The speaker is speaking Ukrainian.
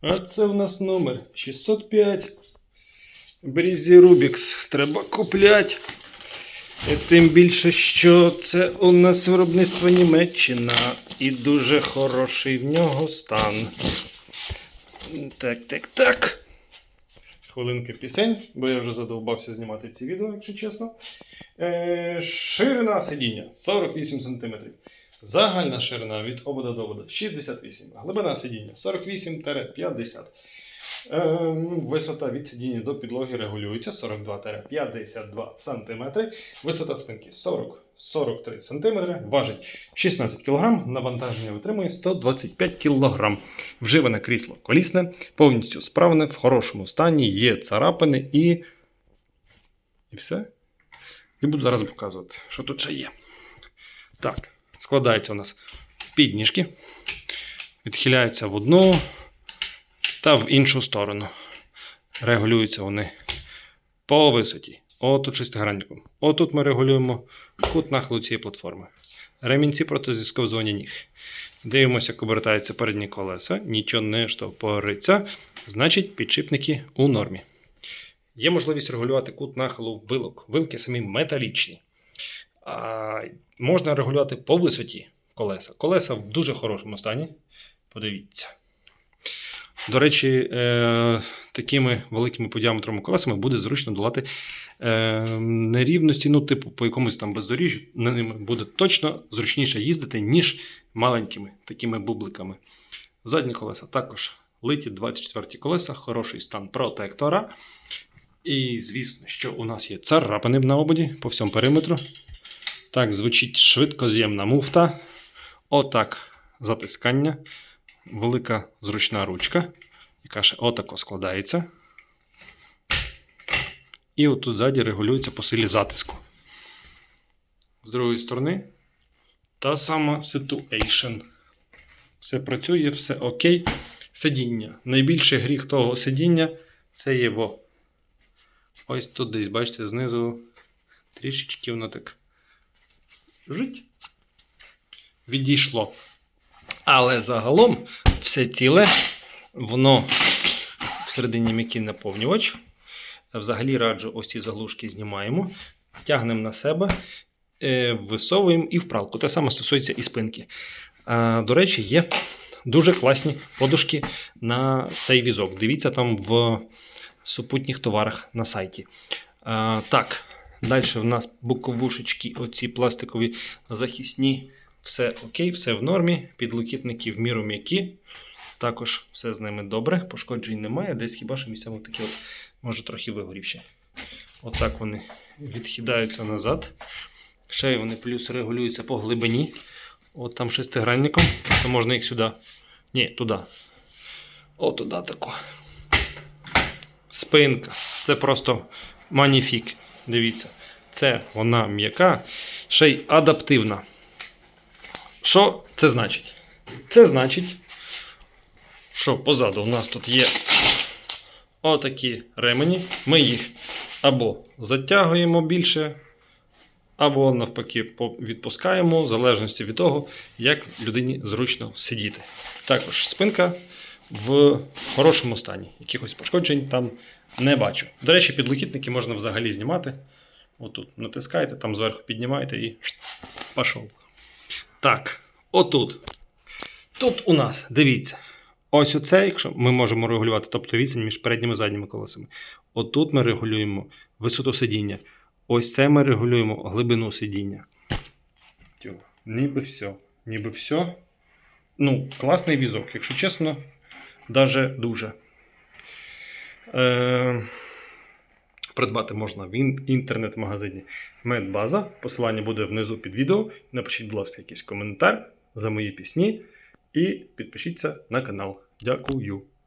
А це в нас номер 605. Брізі Рубікс треба купляти. Тим більше, що це у нас виробництво Німеччина і дуже хороший в нього стан. Так, так, так. Хвилинки пісень, бо я вже задовбався знімати ці відео, якщо чесно. Е, ширина сидіння 48 см. Загальна ширина від обода до обода 68 Глибина сидіння 48-50 Ем, Висота від сидіння до підлоги регулюється 42-52 см. Висота спинки 40-43 см. Важить 16 кг. Навантаження витримує 125 кг. Вживане крісло колісне, повністю справне, в хорошому стані, є царапини і. І все. І буду зараз показувати, що тут ще є. Так, складається у нас підніжки, відхиляються в одну та в іншу сторону. Регулюються вони по висоті. Отут шестигранником. Отут ми регулюємо кут нахилу цієї платформи. Ремінці проти зісковзування ніг. Дивимося, як обертаються передні колеса, нічого не штовхориться, значить підшипники у нормі. Є можливість регулювати кут нахилу вилок. Вилки самі металічні. Можна регулювати по висоті колеса. Колеса в дуже хорошому стані. Подивіться. До речі, е, такими великими по діаметрам колесами буде зручно долати е, нерівності, ну, типу, по якомусь там бездоріжжю, на ними буде точно зручніше їздити, ніж маленькими такими бубликами. Задні колеса також литі 24 колеса, хороший стан протектора. І звісно, що у нас є царапини на ободі по всьому периметру. Так, звучить швидкоз'ємна муфта. Отак затискання. Велика зручна ручка, яка ще отако складається. І отут ззаді регулюється по силі затиску. З другої сторони, та сама situation. Все працює, все окей. Сидіння. Найбільший гріх того сидіння це його. Ось тут десь, бачите, знизу трішечки воно так жить. Відійшло. Але загалом все ціле, воно всередині м'який наповнювач. Взагалі раджу ось ці заглушки знімаємо, тягнемо на себе, е, висовуємо і в пралку. Те саме стосується і спинки. До речі, є дуже класні подушки на цей візок. Дивіться там в супутніх товарах на сайті. Так, далі в нас боковушечки, оці пластикові захисні. Все окей, все в нормі. Підлокітники в міру м'які. Також все з ними добре. Пошкоджень немає. Десь хіба що місцями такі от, може трохи вигорівші. Отак вони відхидаються назад. Ще вони плюс регулюються по глибині. От там шестигранником. То можна їх сюди. Ні, туди. О, туди тако. Спинка. Це просто маніфік. Дивіться. Це вона м'яка, ще й адаптивна. Що це значить? Це значить, що позаду у нас тут є отакі ремені. Ми їх або затягуємо більше, або навпаки відпускаємо, в залежності від того, як людині зручно сидіти. Також спинка в хорошому стані. Якихось пошкоджень там не бачу. До речі, підлокітники можна взагалі знімати. Отут натискаєте, там зверху піднімаєте і пішов. Так, отут. Тут у нас, дивіться, ось оце, якщо ми можемо регулювати, тобто відстань між передніми і задніми колесами. Отут ми регулюємо висоту сидіння. Ось це ми регулюємо глибину сидіння. Ніби все. Ніби все. Ну, класний візок, якщо чесно, даже дуже. Е, придбати можна в інтернет-магазині Медбаза. Посилання буде внизу під відео. Напишіть, будь ласка, якийсь коментар за мої пісні і підпишіться на канал. Дякую.